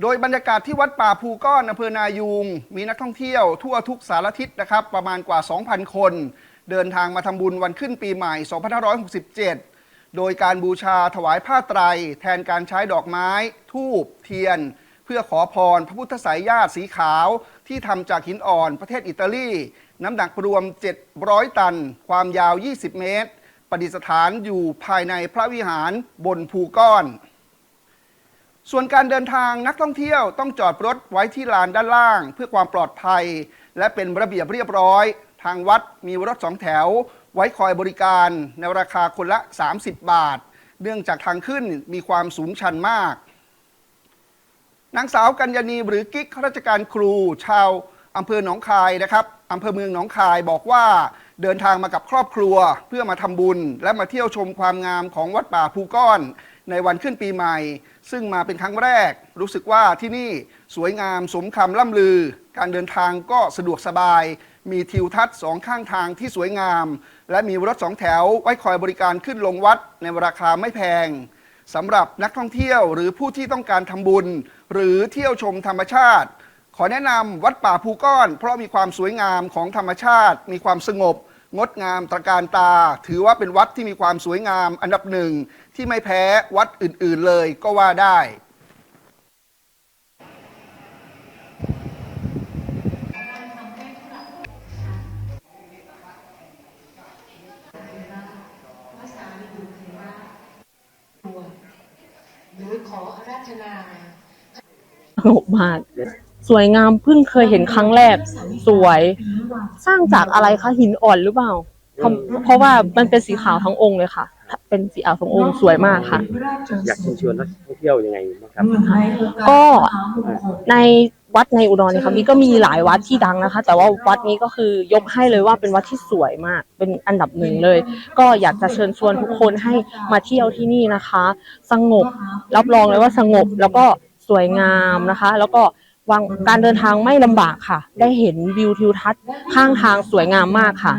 โดยบรรยากาศที่วัดป่าภูก้อนอำเภอนายูง มีนักท่องเที่ยวทั่วทุกสารทิศนะครับ ประมาณกว่า 2,000 คน เดินทางมาทำบุญวันขึ้นปีใหม่ 2567 โดยการบูชาถวายผ้าไตร แทนการใช้ดอกไม้ ทูบเทียน เพื่อขอพรพระพุทธสายญาติสีขาว ที่ทำจากหินอ่อนประเทศอิตาลี น้ำหนักรวม 700 ตัน ความยาว 20 เมตร ประดิษฐานอยู่ภายในพระวิหารบนภูก้อน ส่วนการเดินทางนักท่องเที่ยวต้องจอดรถไว้ที่ลานด้านล่าง เพื่อความปลอดภัย และเป็นระเบียบเรียบร้อย ทางวัดมีรถสองแถว ไว้คอยบริการในราคาคนละ 30 บาท เนื่องจากทางขึ้นมีความสูงชันมาก นางสาวกัญญาณีหรือกิ๊กข้าราชการครู ชาวอำเภอหนองคายนะครับอำเภอเมืองหนองคายบอกว่าเดินทางมากับครอบครัว เพื่อมาทำบุญ และมาเที่ยวชมความงามของวัดป่าภูก้อน ในวันขึ้นปีใหม่ ซึ่งมาเป็นครั้งแรก รู้สึกว่าที่นี่สวยงามสมคำล่ำลือ การเดินทางก็สะดวกสบาย มีทิวทัศน์สองข้างทางที่สวยงาม และมีรถสองแถวไว้คอยบริการขึ้นลงวัดในราคาไม่แพงสำหรับนักท่องเที่ยวหรือผู้ที่ต้องการทำบุญ หรือเที่ยวชมธรรมชาติ ขอแนะนำวัดป่าภูก้อน เพราะมีความสวยงามของธรรมชาติ มีความสงบ งดงามตระการตา ถือว่าเป็นวัดที่มีความสวยงามอันดับหนึ่งที่ไม่แพ้วัดอื่นๆเลยก็ว่าได้ หรือขออาราธนาสงบมาก สวยงามเพิ่งเคยเห็นครั้งแรก สวย สร้างจากอะไรคะหินอ่อนหรือเปล่าทำเพราะว่ามันเป็นสีขาวทั้งองค์เลยค่ะ เป็นสีขาวทั้งองค์สวยมากค่ะ อยากเชิญชวนนักท่องเที่ยวยังไงบ้างครับ ก็ในวัดในอุดรเนี่ยค่ะมีก็มีหลายวัดที่ดังนะคะ แต่ว่าวัดนี้ก็คือยกให้เลยว่าเป็นวัดที่สวยมาก เป็นอันดับหนึ่งเลย ก็อยากจะเชิญชวนทุกคนให้มาเที่ยวที่นี่นะคะ สงบรับรองเลยว่าสงบแล้วก็สวยงามนะคะ แล้วก็ วางการเดินทางไม่ลำบากค่ะ ได้เห็นวิวทิวทัศน์ข้างทางสวยงามมากค่ะ